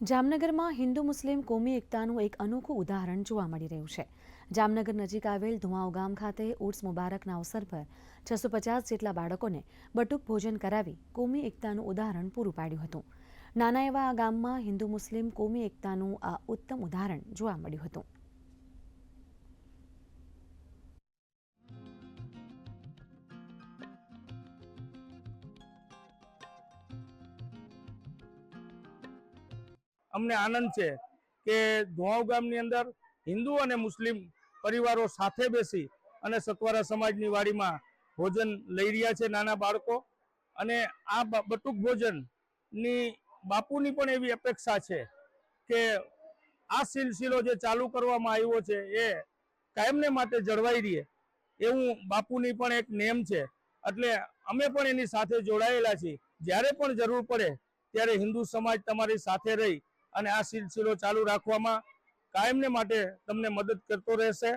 જામનગરમાં હિન્દુ મુસ્લિમ કોમી એકતાનું એક અનોખું ઉદાહરણ જોવા મળી રહ્યું છે. જામનગર નજીક આવેલ ધુમાવ ગામ ખાતે ઉર્સ મુબારકના અવસર પર છસો પચાસ જેટલા બાળકોને બટુક ભોજન કરાવી કોમી એકતાનું ઉદાહરણ પૂરું પાડ્યું હતું. નાના એવા આ ગામમાં હિન્દુ મુસ્લિમ કોમી એકતાનું આ ઉત્તમ ઉદાહરણ જોવા મળ્યું હતું. અમને આનંદ છે કે ધોવાવ ગામની અંદર હિન્દુ અને મુસ્લિમ પરિવારો સાથે બેસી અને સતવારા સમાજની વાડીમાં ભોજન લઈ રહ્યા છે નાના બાળકો. અને આ બટુક ભોજનની બાપુની પણ એવી અપેક્ષા છે કે આ સિલસિલો જે ચાલુ કરવામાં આવ્યો છે એ કાયમને માટે જળવાઈ રહે એવું બાપુની પણ એક નેમ છે. એટલે અમે પણ એની સાથે જોડાયેલા છીએ. જ્યારે પણ જરૂર પડે ત્યારે હિન્દુ સમાજ તમારી સાથે રહી અને આ સિલસિલો ચાલુ રાખવામાં કાયમને માટે તમને મદદ કરતો રહેશે.